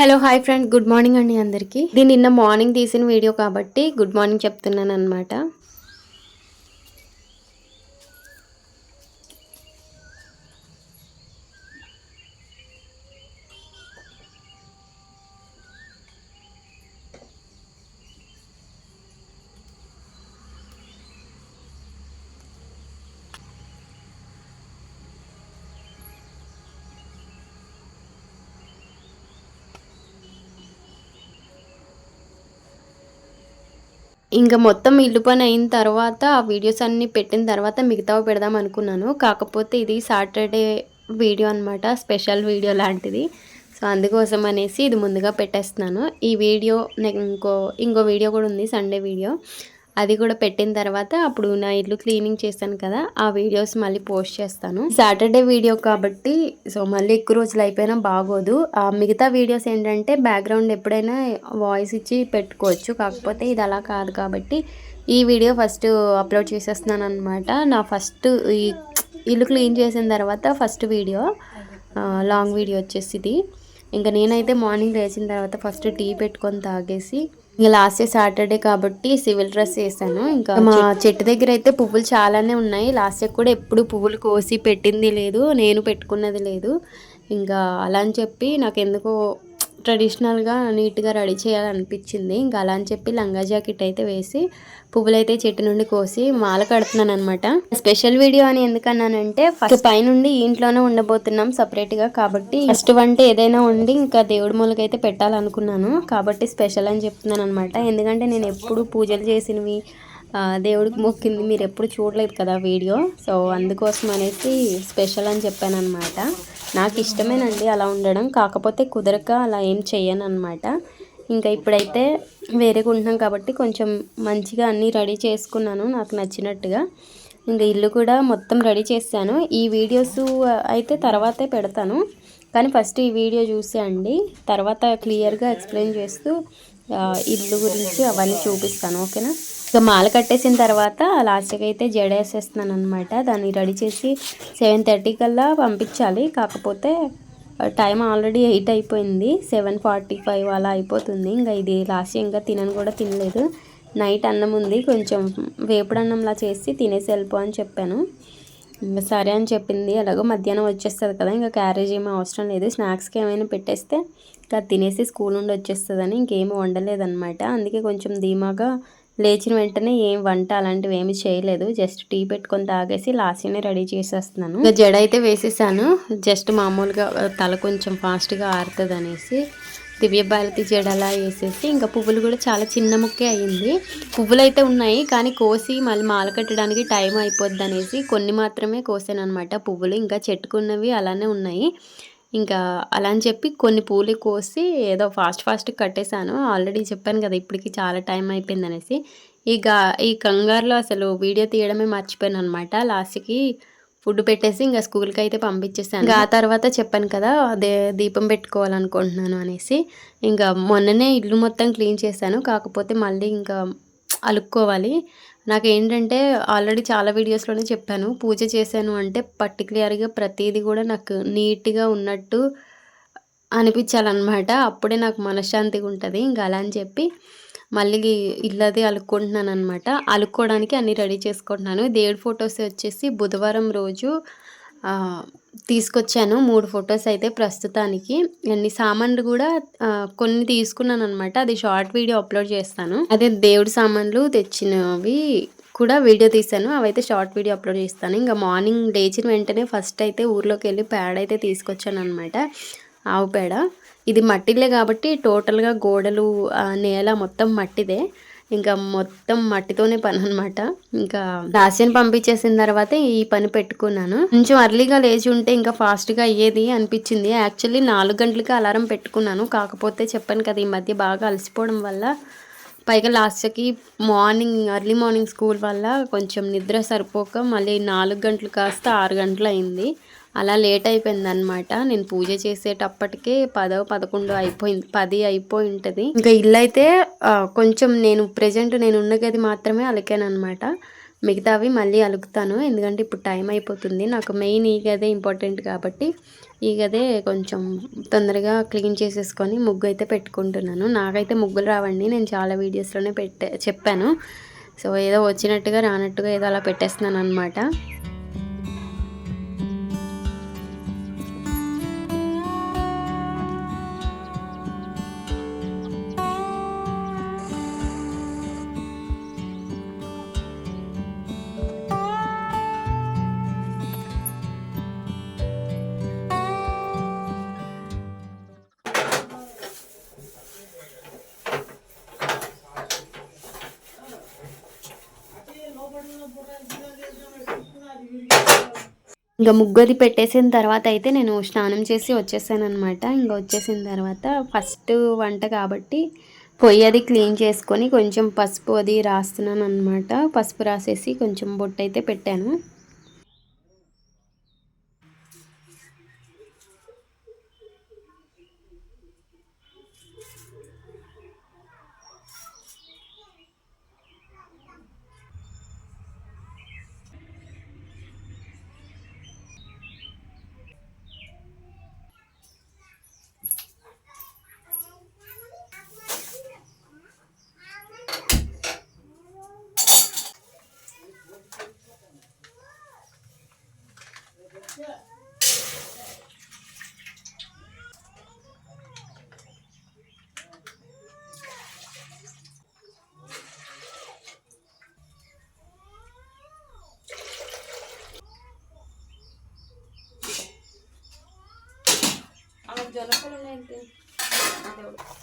Hello hi friend. Good morning అండి అందరికీ. ఇది నిన్న మార్నింగ్ తీసిన వీడియో కాబట్టి గుడ్ మార్నింగ్ చెప్తున్నాను అనమాట ఇంకా మొత్తం ఇల్లు పని అయిన తర్వాత ఆ వీడియోస్ అన్నీ పెట్టిన తర్వాత మిగతావి పెడదాం అనుకున్నాను. కాకపోతే ఇది సాటర్డే వీడియో అనమాట స్పెషల్ వీడియో లాంటిది. సో అందుకోసం అనేసి ఇది ముందుగా పెట్టేస్తున్నాను. ఈ వీడియో ఇంకో ఇంకో వీడియో కూడా ఉంది సండే వీడియో. అది కూడా పెట్టిన తర్వాత అప్పుడు నా ఇల్లు క్లీనింగ్ చేస్తాను కదా ఆ వీడియోస్ మళ్ళీ పోస్ట్ చేస్తాను. సాటర్డే వీడియో కాబట్టి సో మళ్ళీ ఎక్కువ రోజులు అయిపోయినా బాగోదు. ఆ మిగతా వీడియోస్ ఏంటంటే బ్యాక్గ్రౌండ్ ఎప్పుడైనా వాయిస్ ఇచ్చి పెట్టుకోవచ్చు. కాకపోతే ఇది అలా కాదు కాబట్టి ఈ వీడియో ఫస్ట్ అప్లోడ్ చేసేస్తున్నాను అనమాట నా ఫస్ట్ ఈ ఇల్లు క్లీన్ చేసిన తర్వాత ఫస్ట్ వీడియో లాంగ్ వీడియో వచ్చేసి ఇది. ఇంకా నేనైతే మార్నింగ్ లేచిన తర్వాత ఫస్ట్ టీ పెట్టుకొని తాగేసి ఇంకా లాస్ట్ సాటర్డే కాబట్టి సివిల్ డ్రెస్ వేసాను. ఇంకా మా చెట్టు దగ్గర అయితే పువ్వులు చాలానే ఉన్నాయి. లాస్ట్ ఇయర్ కూడా ఎప్పుడు పువ్వులు కోసి పెట్టింది లేదు. నేను పెట్టుకున్నది లేదు. ఇంకా అలా అని చెప్పి నాకు ఎందుకో ట్రెడిషనల్గా నీట్గా రెడీ చేయాలనిపించింది. ఇంకా అలా అని చెప్పి లంగా జాకెట్ అయితే వేసి పువ్వులైతే చెట్టు నుండి కోసి మాల కడుతున్నాను అనమాట స్పెషల్ వీడియో అని ఎందుకన్నానంటే ఫస్ట్ పైనుండి ఇంట్లోనే ఉండబోతున్నాం సపరేట్గా కాబట్టి ఫస్ట్ వంట ఏదైనా ఉండి ఇంకా దేవుడి మూలకైతే పెట్టాలనుకున్నాను. కాబట్టి స్పెషల్ అని చెప్తున్నాను అనమాట ఎందుకంటే నేను ఎప్పుడు పూజలు చేసినవి దేవుడికి మొక్కింది మీరు ఎప్పుడు చూడలేదు కదా వీడియో. సో అందుకోసం అనేసి స్పెషల్ అని చెప్పాను అనమాట నాకు ఇష్టమేనండి అలా ఉండడం. కాకపోతే కుదరక అలా ఏం చేయను అనమాట ఇంకా ఇప్పుడైతే వేరేగా ఉంటున్నాం కాబట్టి కొంచెం మంచిగా అన్నీ రెడీ చేసుకున్నాను నాకు నచ్చినట్టుగా. ఇంకా ఇల్లు కూడా మొత్తం రెడీ చేశాను. ఈ వీడియోస్ అయితే తర్వాతే పెడతాను. కానీ ఫస్ట్ ఈ వీడియో చూసేయండి తర్వాత క్లియర్గా ఎక్స్ప్లెయిన్ చేస్తూ ఇల్లు గురించి అవన్నీ చూపిస్తాను. ఓకేనా? ఇక మాల కట్టేసిన తర్వాత లాస్ట్కి అయితే జడ వేసేస్తున్నాను అనమాట దాన్ని రెడీ చేసి సెవెన్ థర్టీ కల్లా పంపించాలి. కాకపోతే టైం ఆల్రెడీ ఎయిట్ అయిపోయింది. సెవెన్ ఫార్టీ ఫైవ్ అలా అయిపోతుంది. ఇంకా ఇది లాస్ట్ ఇంకా తినను కూడా తినలేదు. నైట్ అన్నం ఉంది. కొంచెం వేపుడన్నంలా చేసి తినేసి వెళ్ళిపో అని చెప్పాను. ఇంకా సరే అని చెప్పింది. అలాగో మధ్యాహ్నం వచ్చేస్తుంది కదా. ఇంకా క్యారేజ్ ఏమీ అవసరం లేదు. స్నాక్స్కి ఏమైనా పెట్టేస్తే ఇంకా తినేసి స్కూల్ నుండి వచ్చేస్తుందని ఇంకేమీ వండలేదన్నమాట. అందుకే కొంచెం ధీమాగా లేచిన వెంటనే ఏం వంట అలాంటివి ఏమి చేయలేదు. జస్ట్ టీ పెట్టుకొని తాగేసి లాస్ట్నే రెడీ చేసేస్తున్నాను. ఇంకా జడ అయితే వేసేసాను. జస్ట్ మామూలుగా తల కొంచెం ఫాస్ట్గా ఆరుతుంది అనేసి దివ్య భారతి జడ అలా వేసేసి ఇంకా పువ్వులు కూడా చాలా చిన్న ముక్కే అయ్యింది పువ్వులు అయితే ఉన్నాయి కానీ కోసి మళ్ళీ మాల కట్టడానికి టైం అయిపోద్ది అనేసి కొన్ని మాత్రమే కోసాను అనమాట పువ్వులు ఇంకా చెట్టుకున్నవి అలానే ఉన్నాయి. ఇంకా అలా అని చెప్పి కొన్ని పూలు కోసి ఏదో ఫాస్ట్ ఫాస్ట్ కట్టేశాను. ఆల్రెడీ చెప్పాను కదా ఇప్పటికి చాలా టైం అయిపోయింది అనేసి. ఇక ఈ కంగారులో అసలు వీడియో తీయడమే మర్చిపోయాను అనమాట లాస్ట్కి ఫుడ్ పెట్టేసి ఇంకా స్కూల్కి అయితే పంపించేసాను ఆ తర్వాత చెప్పాను కదా అదే దీపం పెట్టుకోవాలనుకుంటున్నాను అనేసి. ఇంకా మొన్ననే ఇల్లు మొత్తం క్లీన్ చేశాను. కాకపోతే మళ్ళీ ఇంకా అలుక్కోవాలి. నాకు ఏంటంటే ఆల్రెడీ చాలా వీడియోస్లోనే చెప్పాను. పూజ చేశాను అంటే పర్టికులర్గా ప్రతిదీ కూడా నాకు నీట్గా ఉన్నట్టు అనిపించాలన్నమాట. అప్పుడే నాకు మనశ్శాంతిగా ఉంటుంది. ఇంకా అలా అని చెప్పి మళ్ళీ ఇల్లది అలుక్కుంటున్నాను అనమాట అలుక్కోవడానికి అన్నీ రెడీ చేసుకుంటున్నాను. దేవుడి ఫొటోస్ వచ్చేసి బుధవారం రోజు తీసుకొచ్చాను. మూడు ఫొటోస్ అయితే ప్రస్తుతానికి. అన్ని సామాన్లు కూడా కొన్ని తీసుకున్నాను అనమాట అది షార్ట్ వీడియో అప్లోడ్ చేస్తాను. అదే దేవుడి సామాన్లు తెచ్చినవి కూడా వీడియో తీసాను అవైతే షార్ట్ వీడియో అప్లోడ్ చేస్తాను. ఇంకా మార్నింగ్ లేచిన వెంటనే ఫస్ట్ అయితే ఊర్లోకి వెళ్ళి పేడ అయితే తీసుకొచ్చాను అనమాట ఆవు పేడ. ఇది మట్టిలే కాబట్టి టోటల్గా గోడలు నేల మొత్తం మట్టిదే. ఇంకా మొత్తం మట్టితోనే పని అనమాట ఇంకా దాస్యం పంపించేసిన తర్వాత ఈ పని పెట్టుకున్నాను. కొంచెం అర్లీగా లేచి ఉంటే ఇంకా ఫాస్ట్గా అయ్యేది అనిపించింది. యాక్చువల్లీ నాలుగు గంటలకి అలారం పెట్టుకున్నాను. కాకపోతే చెప్పాను కదా ఈ మధ్య బాగా అలసిపోవడం వల్ల పైగా లాస్ట్కి మార్నింగ్ ఎర్లీ మార్నింగ్ స్కూల్ వల్ల కొంచెం నిద్ర సరిపోక మళ్ళీ నాలుగు గంటలు కాస్త ఆరు గంటలు అయింది. అలా లేట్ అయిపోయింది అనమాట నేను పూజ చేసేటప్పటికే పదో పదకొండు అయిపోయింది పది అయిపోయి ఉంటుంది. ఇంకా ఇల్లు అయితే కొంచెం నేను ప్రజెంట్ నేను ఉన్న గది మాత్రమే అలికాను అనమాట మిగతావి మళ్ళీ అలుకుతాను. ఎందుకంటే ఇప్పుడు టైం అయిపోతుంది. నాకు మెయిన్ ఈ గదే ఇంపార్టెంట్ కాబట్టి ఈ గదే కొంచెం తొందరగా క్లీన్ చేసేసుకొని ముగ్గు అయితే పెట్టుకుంటున్నాను. నాకైతే ముగ్గులు రావండి. నేను చాలా వీడియోస్లోనే పెట్టే చెప్పాను. సో ఏదో వచ్చినట్టుగా రానట్టుగా ఏదో అలా పెట్టేస్తున్నాను అనమాట ఇంకా ముగ్గది పెట్టేసిన తర్వాత అయితే నేను స్నానం చేసి వచ్చేసాను అనమాట ఇంకా వచ్చేసిన తర్వాత ఫస్ట్ వంట కాబట్టి పొయ్యి అది క్లీన్ చేసుకొని కొంచెం పసుపు అది రాస్తున్నాను అనమాట పసుపు రాసేసి కొంచెం బొట్టు అయితే పెట్టాను. yo no sé los.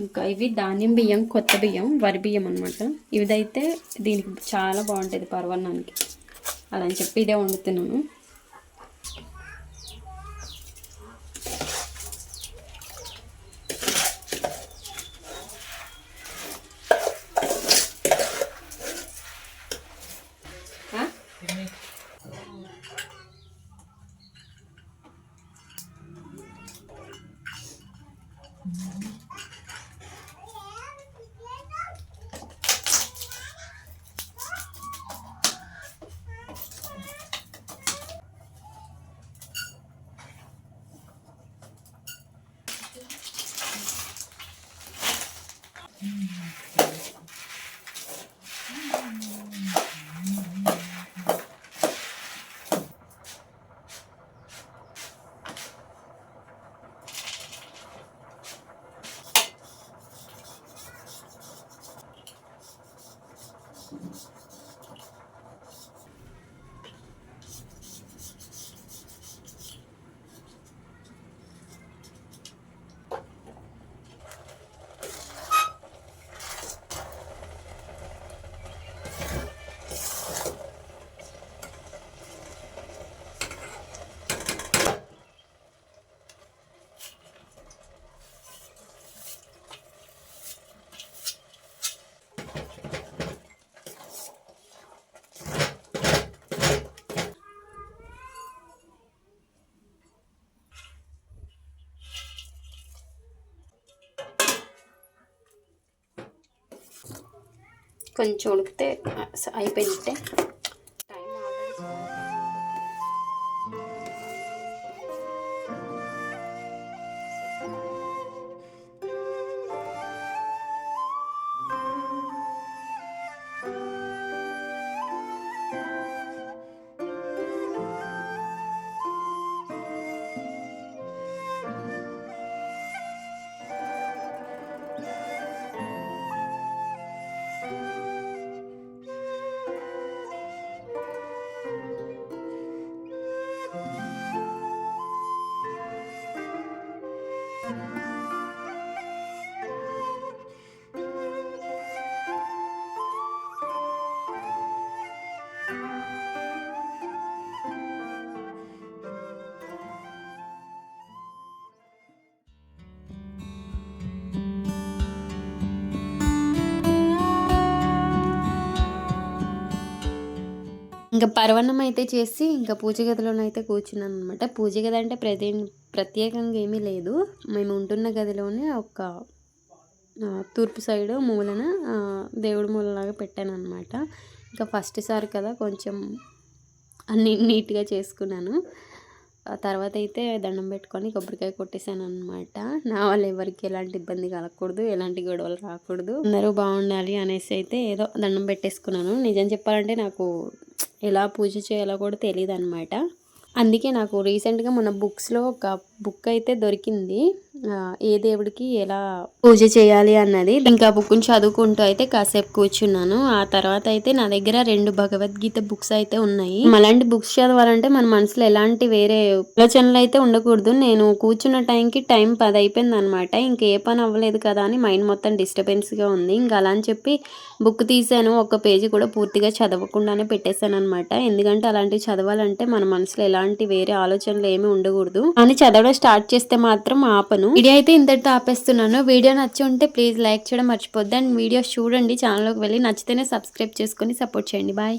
ఇంకా ఇవి ధాన్యం బియ్యం కొత్త బియ్యం వరి బియ్యం అనమాట ఇదైతే దీనికి చాలా బాగుంటుంది పర్వన్నానికి. అలా అని చెప్పి ఇదే వండుతున్నాను. Mm-hmm. కొంచెం ఉడికితే అయిపోయినట్టే ఇంకా పర్వణం అయితే చేసి ఇంకా పూజ గదిలోనైతే కూర్చున్నాను అనమాట పూజ గది అంటే ప్రతి ప్రత్యేకంగా ఏమీ లేదు. మేము ఉంటున్న గదిలోనే ఒక తూర్పు సైడ్ మూలన దేవుడి మూలలాగా పెట్టాను అనమాట ఇంకా ఫస్ట్ సారి కదా కొంచెం అన్ని నీట్గా చేసుకున్నాను. ఆ తర్వాత అయితే దండం పెట్టుకొని కొబ్బరికాయ కొట్టేశాను అనమాట నా వాళ్ళు ఎవరికి ఎలాంటి ఇబ్బంది కలగకూడదు ఎలాంటి గొడవలు రాకూడదు. అందరూ బాగుండాలి అనేసి అయితే ఏదో దండం పెట్టేసుకున్నాను. నిజం చెప్పాలంటే నాకు ఎలా పూజ చేయాలో కూడా తెలియదు అనమాట అందుకే నాకు రీసెంట్గా మన బుక్స్లో ఒక బుక్ అయితే దొరికింది. ఏ దేవుడికి ఎలా పూజ చేయాలి అన్నది ఇంకా బుక్ని చదువుకుంటూ అయితే కాసేపు కూర్చున్నాను. ఆ తర్వాత అయితే నా దగ్గర రెండు భగవద్గీత బుక్స్ అయితే ఉన్నాయి. అలాంటి బుక్స్ చదవాలంటే మన మనసులో ఎలాంటి వేరే ఆలోచనలు అయితే ఉండకూడదు. నేను కూర్చున్న టైంకి టైం పది అయిపోయింది అనమాట ఇంకా ఏ పని అవ్వలేదు కదా అని మైండ్ మొత్తం డిస్టర్బెన్స్గా ఉంది. ఇంకా అలా అని చెప్పి బుక్ తీసాను ఒక పేజీ కూడా పూర్తిగా చదవకుండానే పెట్టేశాను అనమాట ఎందుకంటే అలాంటివి చదవాలంటే మన మనసులో ఎలాంటి వేరే ఆలోచనలు ఏమీ ఉండకూడదు. అని చదవడం స్టార్ట్ చేస్తే మాత్రం ఆపను. వీడియో అయితే ఇంతటితో ఆపేస్తున్నాను. వీడియో నచ్చి ఉంటే ప్లీజ్ లైక్ చేయడం మర్చిపోద్దు. అండ్ వీడియోస్ చూడండి. ఛానల్లోకి వెళ్ళి నచ్చితేనే సబ్స్క్రైబ్ చేసుకొని సపోర్ట్ చేయండి. బాయ్.